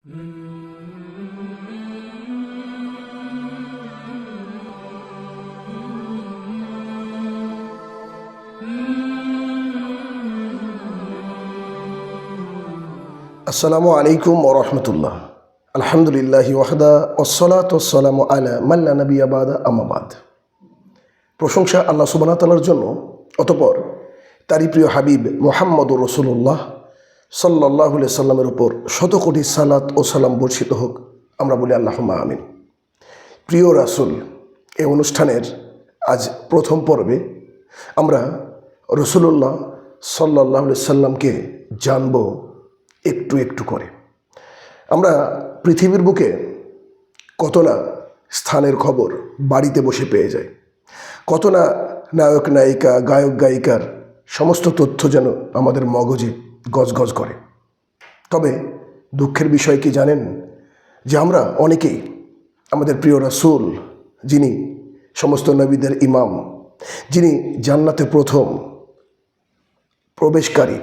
আসসালামু আলাইকুম ওরহমতুল্লাহ আলহামদুলিল্লাহ ওয়াহদা ওসলাত ওসালাম আলা মাল্লা নবী আবাদা আমাবাদ প্রশংসা আল্লাহ সুবাহ তালার জন্য। অতপর তারই প্রিয় হাবিব মোহাম্মদ রসুল্লাহ সাল্লাহ সাল্লামের উপর শত কোটি সালাত ও সালাম বর্ষিত হোক, আমরা বলি আল্লাহ আমিন। প্রিয় রাসুল, এই অনুষ্ঠানের আজ প্রথম পর্বে আমরা রসুল্লাহ সাল্লাহ সাল্লামকে জানব একটু একটু করে। আমরা পৃথিবীর বুকে কত না স্থানের খবর বাড়িতে বসে পেয়ে যাই, কত না নায়ক নায়িকা গায়ক গায়িকার সমস্ত তথ্য যেন আমাদের মগজে গজগজ করে। তবে দুঃখের বিষয় কি জানেন? যে আমরা অনেকেই আমাদের প্রিয় রাসূল, যিনি সমস্ত নবীদের ইমাম, যিনি জান্নাতে প্রথম প্রবেশকারী,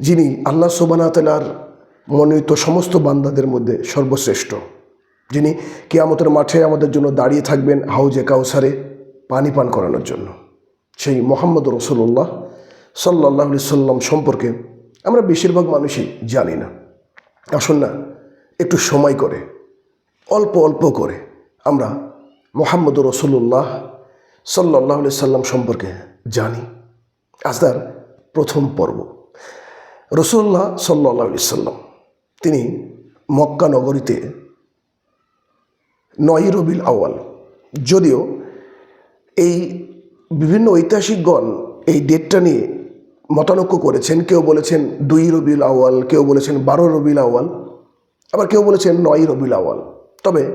যিনি আল্লাহ সোবানাতালার মনোনীত সমস্ত বান্দাদের মধ্যে সর্বশ্রেষ্ঠ, যিনি কিয়ামতের মাঠে আমাদের জন্য দাঁড়িয়ে থাকবেন হাউজে কাউসারে পানি পান করানোর জন্য। সেই মোহাম্মদ রসুল্লাহ সাল্লাহ সাল্লাম সম্পর্কে আমরা বেশিরভাগ মানুষই জানি না। আসুন না, একটু সময় করে, অল্প অল্প করে আমরা মোহাম্মদ রসুল্লাহ সাল্লাহ সাল্লাম সম্পর্কে জানি। আজ তার প্রথম পর্ব। রসুল্লাহ সাল্লাহ সাল্লাম, তিনি মক্কা নগরীতে নয় রবিল আওয়াল যদিও এই বিভিন্ন ঐতিহাসিকগণ এই ডেটটা নিয়ে মতানক্য করেছেন। কেউ বলেছেন দুই রবিল আওয়াল কেউ বলেছেন বারো রবিল আওয়াল আবার কেউ বলেছেন নয় রবিল আওয়াল তবে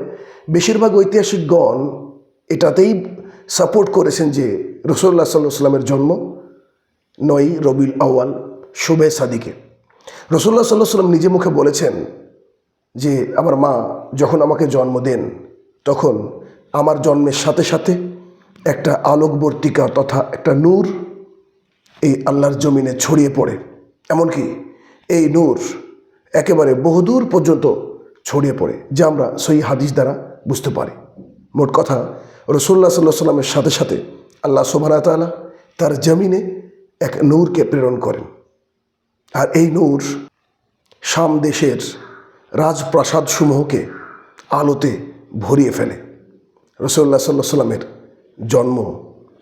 বেশিরভাগ ঐতিহাসিকগণ এটাতেই সাপোর্ট করেছেন যে রসুল্লাহ সাল্লাহ সাল্লামের জন্ম নয় রবিল আওয়াল শুভে সাদিকে রসুল্লাহ সাল্লাহ সাল্লাম নিজে মুখে বলেছেন যে আমার মা যখন আমাকে জন্ম দেন, তখন আমার জন্মের সাথে সাথে একটা আলোকবর্তিকা তথা একটা নূর এই আল্লাহর জমিনে ছড়িয়ে পড়ে। এমনকি এই নূর একেবারে বহুদূর পর্যন্ত ছড়িয়ে পড়ে, যা আমরা সই হাদিস দ্বারা বুঝতে পারি। মোট কথা রসুল্লাহ সাল্লাহ সাল্লামের সাথে সাথে আল্লাহ সোবানা তালা তার জমিনে এক নূরকে প্রেরণ করেন। আর এই নূর শাম দেশের রাজপ্রাসাদসমূহকে আলোতে ভরিয়ে ফেলে। রসুল্লাহ সাল্লাহ সাল্লামের জন্ম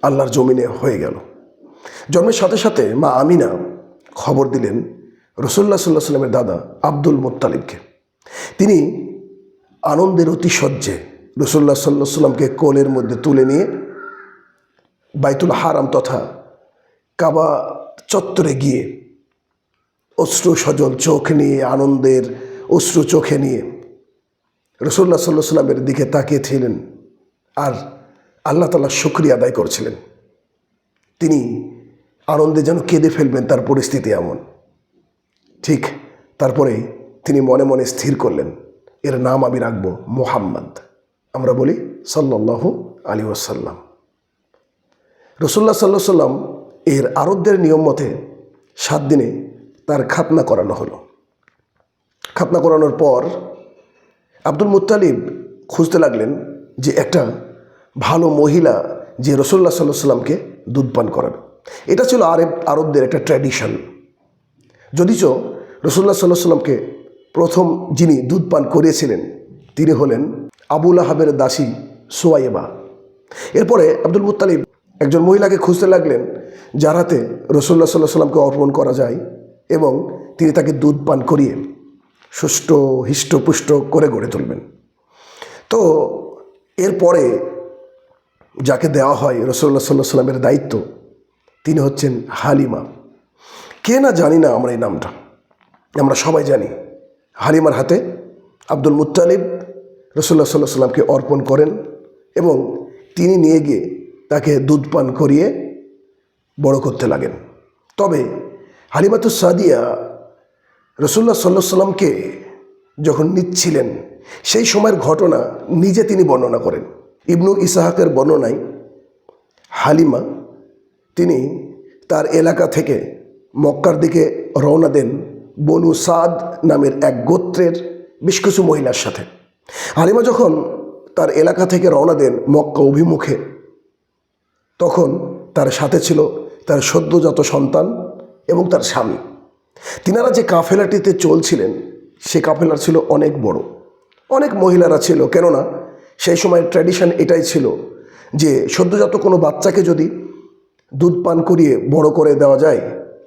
আল্লাহর জমিনে হয়ে গেল। জন্মের সাথে সাথে মা আমিনা খবর দিলেন রসুল্লাহ সাল্লাহ সাল্লামের দাদা আব্দুল মোত্তালিবকে। তিনি আনন্দের অতিশয্যে রসুল্লাহ সাল্লাহ সাল্লামকে কোলের মধ্যে তুলে নিয়ে বাইতুল হারাম তথা কাবা চত্বরে গিয়ে অশ্রু সজল চোখ নিয়ে, আনন্দের অশ্রু চোখে নিয়ে রসুল্লাহ সাল্লাহ সাল্লামের দিকে তাকিয়েছিলেন আর আল্লাহ তালা শুক্রিয়া আদায় করছিলেন। তিনি আনন্দে যেন কেঁদে ফেলবেন তার পরিস্থিতি এমন। ঠিক তারপরে তিনি মনে মনে স্থির করলেন, এর নাম আমি রাখব মোহাম্মদ। আমরা বলি সাল্লাহ আলী ওসাল্লাম রসুল্লাহ সাল্লাহ সাল্লাম এর আরবদের নিয়ম মতে সাত দিনে তার খাতনা করানো হলো। খাতনা করানোর পর আব্দুল মুত্তালিব খুঁজতে লাগলেন যে একটা ভালো মহিলা যে রসুল্লাহ সাল্লাহ সাল্লামকে দুধ পান করাবে এটা ছিল আরব আরবদের একটা ট্র্যাডিশন যদিচ রসুল্লাহ সাল্লাহ সাল্লামকে প্রথম যিনি দুধ পান করিয়েছিলেন, তিনি হলেন আবুল আহাবের দাসী সোয়াইবা এরপরে আব্দুল মুত্তালিব একজন মহিলাকে খুঁজতে লাগলেন, যার হাতে রসুল্লাহ সাল্লাহ সাল্লামকে অর্পণ করা যায় এবং তিনি তাকে দুধ পান করিয়ে সুষ্ঠ, হৃষ্টপুষ্ট করে গড়ে তুলবেন। তো এরপরে যাকে দেওয়া হয় রসুল্লাহ সাল্লাহ সাল্লামের দায়িত্ব, তিনি হচ্ছেন হালিমা। কে না জানি না আমরা এই নামটা। আমরা সবাই জানি, হালিমার হাতে আব্দুল মুত্তালিব রসুল্লাহ সাল্লাহ সাল্লামকে অর্পণ করেন এবং তিনি নিয়ে গিয়ে তাকে দুধ পান করিয়ে বড় করতে লাগেন। তবে হালিমাতুস সাদিয়া রসুল্লাহ সাল্লাহ সাল্লামকে যখন নিচ্ছিলেন, সেই সময়ের ঘটনা নিজে তিনি বর্ণনা করেন। ইবনু ইসাহাকের বর্ণনায় হালিমা, তিনি তার এলাকা থেকে মক্কার দিকে রওনা দেন বনু সাদ নামের এক গোত্রের বেশ কিছু মহিলার সাথে। হালিমা যখন তার এলাকা থেকে রওনা দেন মক্কা অভিমুখে, তখন তার সাথে ছিল তার সদ্যজাত সন্তান এবং তার স্বামী। তিনারা যে কাফেলাটিতে চলছিলেন, সে কাফেলা ছিল অনেক বড়। অনেক মহিলারা ছিল, কেননা সেই সময় ট্র্যাডিশন এটাই ছিল যে সদ্যজাত কোনো বাচ্চাকে যদি দুধ পান করিয়ে বড় করে দেওয়া যায়,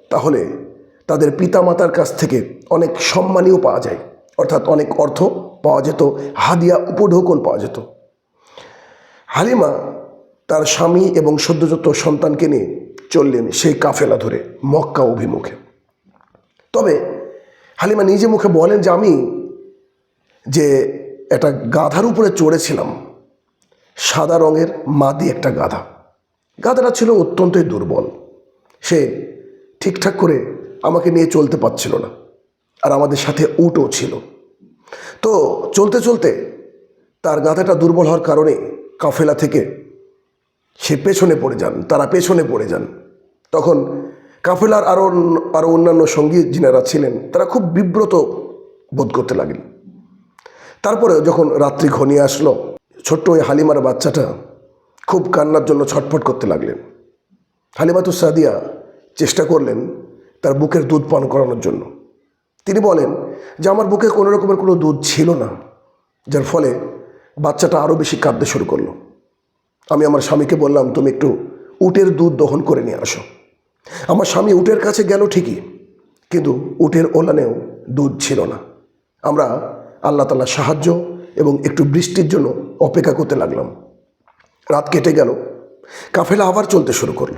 তাহলে তাদের পিতামাতার কাছ থেকে অনেক সম্মানীয় পাওয়া যায়। অর্থাৎ অনেক অর্থ পাওয়া যেত, হাদিয়া উপঢৌকন পাওয়া যেত। হালিমা তার স্বামী এবং সদ্যজাত সন্তানকে নিয়ে চললেন সেই কাফেলা ধরে, মক্কা অভিমুখে। তবে হালিমা নিজে মুখে বলেন যে আমি যে একটা গাধার উপরে চড়েছিলাম। সাদা রঙের মাদি একটা গাধা। গাধাটা ছিল অত্যন্তই দুর্বল। সে ঠিকঠাক করে আমাকে নিয়ে চলতে পারছিল না আর আমাদের সাথে উটও ছিল। তো চলতে চলতে তার গাধাটা দুর্বল হওয়ার কারণে কাফেলা থেকে সে পেছনে পড়ে যান, তারা পেছনে পড়ে যান। তখন কাফেলার আরও আরও অন্যান্য সঙ্গী যিনারা ছিলেন, তারা খুব বিব্রত বোধ করতে লাগলেন। তারপরে যখন রাত্রি ঘনিয়ে আসলো, ছোট্ট ওই হালিমার বাচ্চাটা খুব কান্নার জন্য ছটফট করতে লাগলেন। হালিমাতু সাদিয়া চেষ্টা করলেন তার বুকের দুধ পান করানোর জন্য। তিনি বলেন যে, আমার বুকে কোনো রকমের কোনো দুধ ছিল না, যার ফলে বাচ্চাটা আরও বেশি কাঁদতে শুরু করল। আমি আমার স্বামীকে বললাম, তুমি একটু উটের দুধ দহন করে নিয়ে আসো। আমার স্বামী উটের কাছে গেল ঠিকই, কিন্তু উটের ওলানেও দুধ ছিল না। আমরা আল্লাহ তাল্লাহ সাহায্য এবং একটু বৃষ্টির জন্য অপেক্ষা করতে লাগলাম। রাত কেটে গেল। কাফেলা আবার চলতে শুরু করল।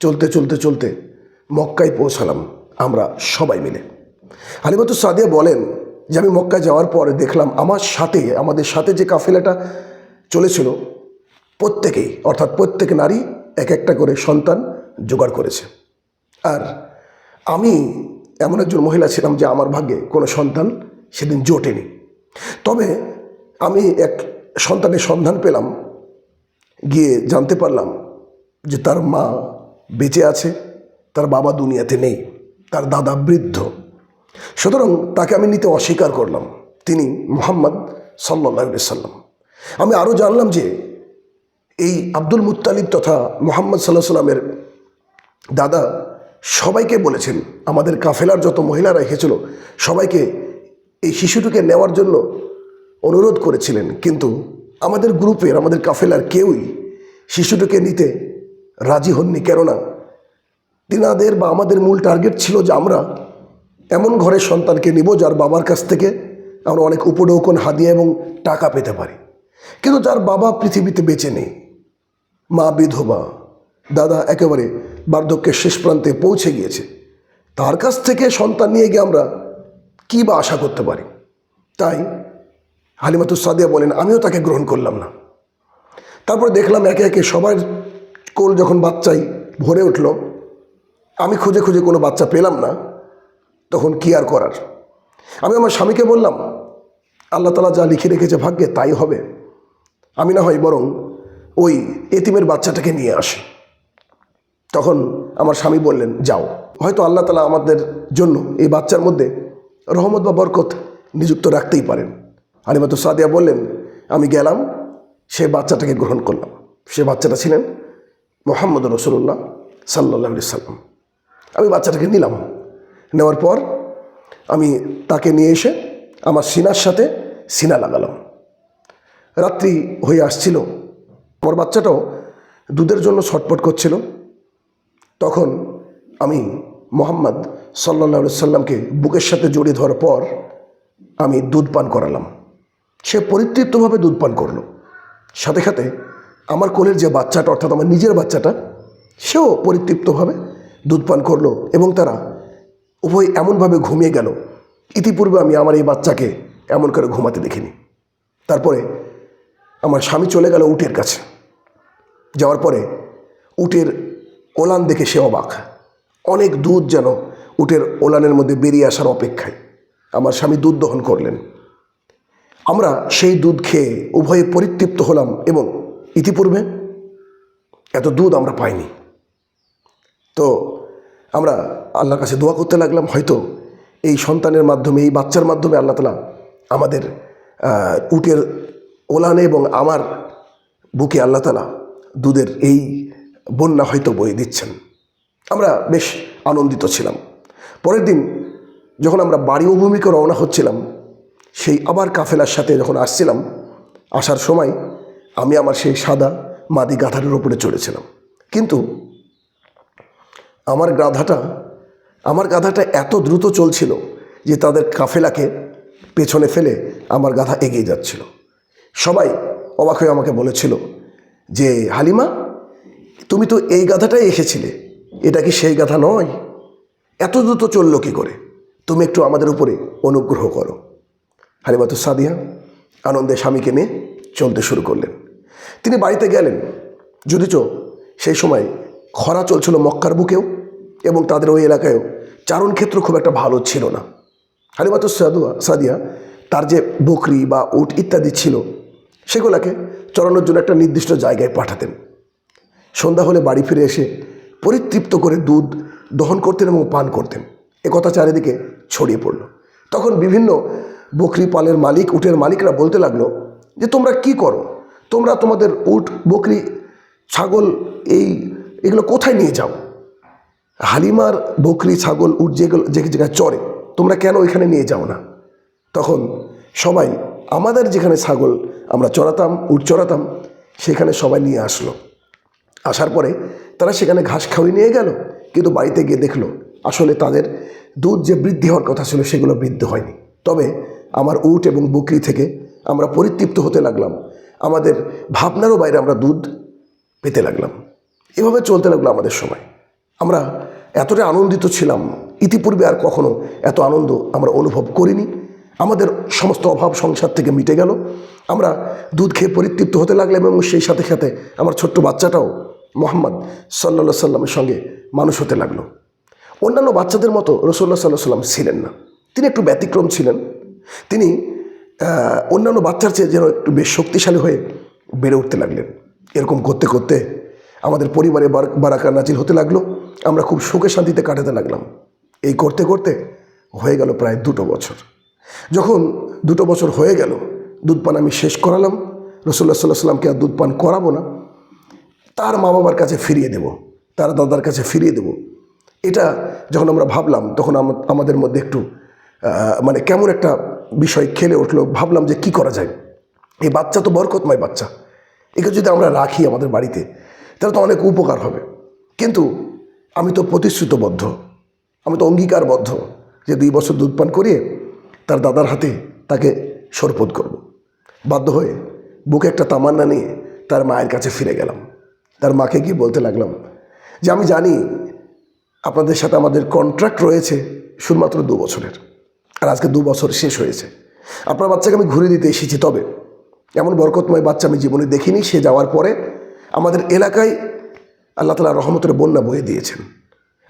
চলতে চলতে চলতে মক্কায় পৌঁছালাম আমরা সবাই মিলে। আলিমাতু সাদিয়া বলেন যে, আমি মক্কায় যাওয়ার পরে দেখলাম আমার সাথে, আমাদের সাথে যে কাফেলাটা চলেছিল, প্রত্যেকেই, অর্থাৎ প্রত্যেক নারী এক একটা করে সন্তান জোগাড় করেছে। আর আমি এমন একজন মহিলা ছিলাম যে, আমার ভাগ্যে কোনো সন্তান সেদিন জোটেনি। তবে আমি এক সন্তানের সন্ধান পেলাম, গিয়ে জানতে পারলাম যে তার মা বেঁচে আছে, তার বাবা দুনিয়াতে নেই, তার দাদা বৃদ্ধ। সুতরাং তাকে আমি নিতে অস্বীকার করলাম, তিনি মোহাম্মদ সাল্লাহ সাল্লাম আমি আরও জানলাম যে এই আব্দুল মুত্তালিব তথা মোহাম্মদ সাল্লাহ সাল্লামের দাদা সবাইকে বলেছেন, আমাদের কাফেলার যত মহিলারা এসেছিল, সবাইকে এই শিশুটিকে নেওয়ার জন্য অনুরোধ করেছিলেন, কিন্তু আমাদের গ্রুপের, আমাদের কাফেলার কেউই শিশুটিকে নিতে রাজি হননি। কেননা তিনাদের বা আমাদের মূল টার্গেট ছিল যে আমরা এমন ঘরের সন্তানকে নিব যার বাবার কাছ থেকে আমরা অনেক উপডৌকন হাদিয়া এবং টাকা পেতে পারি। কিন্তু যার বাবা পৃথিবীতে বেঁচে নেই, মা বিধবা, দাদা একেবারে বার্ধক্যের শেষ প্রান্তে পৌঁছে গিয়েছে, তার কাছ থেকে সন্তান নিয়ে গিয়ে আমরা কী বা আশা করতে পারি? তাই হালিমাতু সাদিয়া বলেন, আমিও তাকে গ্রহণ করলাম না। তারপরে দেখলাম একে একে সবার কোল যখন বাচ্চাই ভরে উঠল, আমি খুঁজে খুঁজে কোনো বাচ্চা পেলাম না, তখন কি আর করার? আমি আমার স্বামীকে বললাম, আল্লাহ তালা যা লিখে রেখেছে ভাগ্যে তাই হবে। আমি না হয় বরং ওই এতিমের বাচ্চাটাকে নিয়ে আসি। তখন আমার স্বামী বললেন, যাও। হয়তো আল্লাহ তালা আমাদের জন্য এই বাচ্চার মধ্যে রহমত বা বরকত নিযুক্ত রাখতেই পারেন। আলিমাতু সাদিয়া বললেন, আমি গেলাম, সে বাচ্চাটাকে গ্রহণ করলাম। সে বাচ্চাটা ছিলেন মোহাম্মদ রসুল্লাহ সাল্লাহ সাল্লাম। আমি বাচ্চাটাকে নিলাম। নেওয়ার পর আমি তাকে নিয়ে এসে আমার সিনার সাথে সিনা লাগালাম। রাত্রি হয়ে আসছিল আমার বাচ্চাটাও দুধের জন্য ছটপট করছিল। তখন আমি মোহাম্মদ সাল্লা সাল্লামকে বুকের সাথে জড়িয়ে ধরার পর আমি দুধ পান করালাম। সে পরিতৃপ্তভাবে দুধ পান করল। সাথে সাথে আমার কোলের যে বাচ্চাটা, অর্থাৎ আমার নিজের বাচ্চাটা, সেও পরিতৃপ্তভাবে দুধ পান করল এবং তারা উভয় এমনভাবে ঘুমিয়ে গেল। ইতিপূর্বে আমি আমার এই বাচ্চাকে এমন করে ঘুমাতে দেখিনি। তারপরে আমার স্বামী চলে গেল উটের কাছে। যাওয়ার পরে উটের ওলান দেখে সে অবাক। অনেক দুধ যেন উটের ওলানের মধ্যে বেরিয়ে আসার অপেক্ষায় আমার স্বামী দুধ দহন করলেন। আমরা সেই দুধ খেয়ে উভয়ে পরিতৃপ্ত হলাম এবং ইতিপূর্বে এত দুধ আমরা পাইনি। তো আমরা আল্লাহর কাছে দোয়া করতে লাগলাম, হয়তো এই সন্তানের মাধ্যমে, এই বাচ্চার মাধ্যমে আল্লাহ তালা আমাদের উটের ওলানে এবং আমার বুকে আল্লাহ তালা দুধের এই বন্যা হয়তো বয়ে দিচ্ছেন। আমরা বেশ আনন্দিত ছিলাম। পরের দিন যখন আমরা বাড়ি অভূমিকে রওনা হচ্ছিলাম, সেই আবার কাফেলার সাথে যখন আসছিলাম, আসার সময় আমি আমার সেই সাদা মাদি গাধাটার উপরে চড়েছিলাম। কিন্তু আমার গাধাটা আমার গাধাটা এত দ্রুত চলছিল যে তাদের কাফেলাকে পেছনে ফেলে আমার গাধা এগিয়ে যাচ্ছিল। সবাই অবাক হয়ে আমাকে বলেছিল যে, হালিমা, তুমি তো এই গাধাটাই এসেছিলে, এটা কি সেই গাধা নয়? এত দ্রুত চলল কী করে? তুমি একটু আমাদের উপরে অনুগ্রহ করো। হালিমাতু সাদিয়া, আনন্দে স্বামীকে নিয়ে চলতে শুরু করলেন। তিনি বাড়িতে গেলেন। যদিচ সেই সময় খরা চলছিল মক্কার বুকেও এবং তাদের ওই এলাকায়ও চারণ ক্ষেত্র খুব একটা ভালো ছিল না। হালিমাতু সাদুয়া, সাদিয়া তার যে বকরি বা উট ইত্যাদি ছিল, সেগুলোকে চড়ানোর জন্য একটা নির্দিষ্ট জায়গায় পাঠাতেন। সন্ধ্যা হলে বাড়ি ফিরে এসে পরিতৃপ্ত করে দুধ দহন করতেন এবং পান করতেন। একথা চারিদিকে ছড়িয়ে পড়ল। তখন বিভিন্ন বকরি পালের মালিক, উটের মালিকরা বলতে লাগল যে, তোমরা কি করো? তোমরা তোমাদের উট, বকরি, ছাগল, এই, এগুলো কোথায় নিয়ে যাও? হালিমার বকরি, ছাগল, উট যেগুলো যে জায়গায় চড়ে, তোমরা কেন ওইখানে নিয়ে যাও না? তখন সবাই, আমাদের যেখানে ছাগল, আমরা চড়াতাম, উট চড়াতাম, সেখানে সবাই নিয়ে আসলো। আসার পরে তারা সেখানে ঘাস খাওয়ি নিয়ে গেল। কিন্তু বাড়িতে গিয়ে দেখল আসলে তাদের দুধ যে বৃদ্ধি হওয়ার কথা ছিল সেগুলো বৃদ্ধি হয়নি। তবে আমার উট এবং বকরি থেকে আমরা পরিতৃপ্ত হতে লাগলাম। আমাদের ভাবনারও বাইরে আমরা দুধ পেতে লাগলাম। এভাবে চলতে লাগল আমাদের সময় আমরা এতটা আনন্দিত ছিলাম। ইতিপূর্বে আর কখনো এত আনন্দ আমরা অনুভব করিনি। আমাদের সমস্ত অভাব সংসার থেকে মিটে গেল। আমরা দুধ খেয়ে পরিতৃপ্ত হতে লাগলাম এবং সেই সাথে সাথে আমার ছোট্ট বাচ্চাটাও মোহাম্মদ সাল্লা সাল্লামের সঙ্গে মানুষ হতে লাগল। অন্যান্য বাচ্চাদের মতো রসল্লা সাল্লাহ সাল্লাম ছিলেন না। তিনি একটু ব্যতিক্রম ছিলেন। তিনি অন্যান্য বাচ্চার চেয়ে যেন একটু বেশ শক্তিশালী হয়ে বেড়ে উঠতে লাগলেন। এরকম করতে করতে আমাদের পরিবারে বার- বারাকা নাজিল হতে লাগল। আমরা খুব সুখে শান্তিতে কাটাতে লাগলাম। এই করতে করতে হয়ে গেল প্রায় দুটো বছর। যখন দুটো বছর হয়ে গেল, দুধ পান আমি শেষ করালাম। রসুল্লাহ সাল্লাহ সাল্লামকে আর দুধ পান করাবো না। তার মা বাবার কাছে ফিরিয়ে দেব, তার দাদার কাছে ফিরিয়ে দেব। এটা যখন আমরা ভাবলাম, তখন আম- আমাদের মধ্যে একটু মানে কেমন একটা বিষয় খেলে উঠল, ভাবলাম যে কি করা যায়। এই বাচ্চা তো বরকতময় বাচ্চা। একে যদি আমরা রাখি আমাদের বাড়িতে, তাহলে তো অনেক উপকার হবে। কিন্তু আমি তো প্রতিশ্রুতবদ্ধ, আমি তো অঙ্গীকারবদ্ধ যে দুই বছর দুধ পান করিয়ে তার দাদার হাতে তাকে সরপদ করব। বাধ্য হয়ে বুকে একটা তামান্না নিয়ে তার মায়ের কাছে ফিরে গেলাম। তার মাকে গিয়ে বলতে লাগলাম যে, আমি জানি আপনাদের সাথে আমাদের কন্ট্রাক্ট রয়েছে শুধুমাত্র দু বছরের আর আজকে দু বছর শেষ হয়েছে। আপনার বাচ্চাকে আমি ঘুরে দিতে এসেছি তবে। এমন বরকতময় বাচ্চা আমি জীবনে দেখিনি। সে যাওয়ার পরে আমাদের এলাকায় আল্লাহ তালা রহমতের বন্যা বয়ে দিয়েছেন।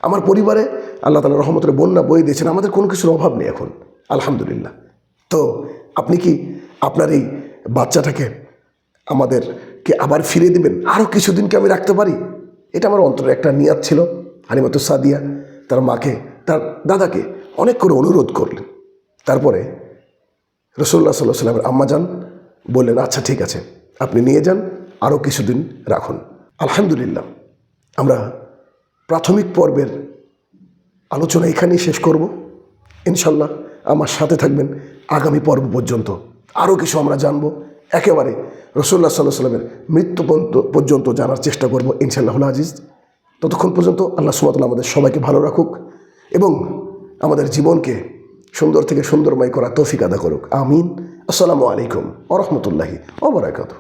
আমার পরিবারে আল্লাহ তালা রহমতের বন্যা বয়ে দিয়েছেন। আমাদের কোনো কিছুর অভাব নেই এখন। আলহামদুলিল্লাহ। তো আপনি কি আপনার এই বাচ্চাটাকে আমাদেরকে আবার ফিরিয়ে দেবেন? আরও কিছুদিনকে আমি রাখতে পারি। এটা আমার অন্তরে একটা নিয়াত ছিল হানিমাতু সাদিয়া, তার মাকে, তার দাদাকে অনেক করে অনুরোধ করলেন। তারপরে রসুল্লাহ সাল্লাহ সাল্লামের আম্মা যান, বললেন আচ্ছা ঠিক আছে, আপনি নিয়ে যান আরও কিছুদিন রাখুন। আলহামদুলিল্লাহ, আমরা প্রাথমিক পর্বের আলোচনা এখানেই শেষ করব। ইনশাল্লাহ আমার সাথে থাকবেন আগামী পর্ব পর্যন্ত। আরও কিছু আমরা জানব। একেবারে রসুল্লাহ সাল্লাহ সাল্লামের মৃত্যু পর্যন্ত- জানার চেষ্টা করব ইনশাল্লাহ আজিজ ততক্ষণ পর্যন্ত আল্লাহ সুমাতাল আমাদের সবাইকে ভালো রাখুক এবং আমাদের জীবনকে সুন্দর থেকে সুন্দরময় করা তৌফিক আদা করুক। আমিন। আসসালামু আলাইকুম আ রহমতুল্লাহি ওবরাকাতু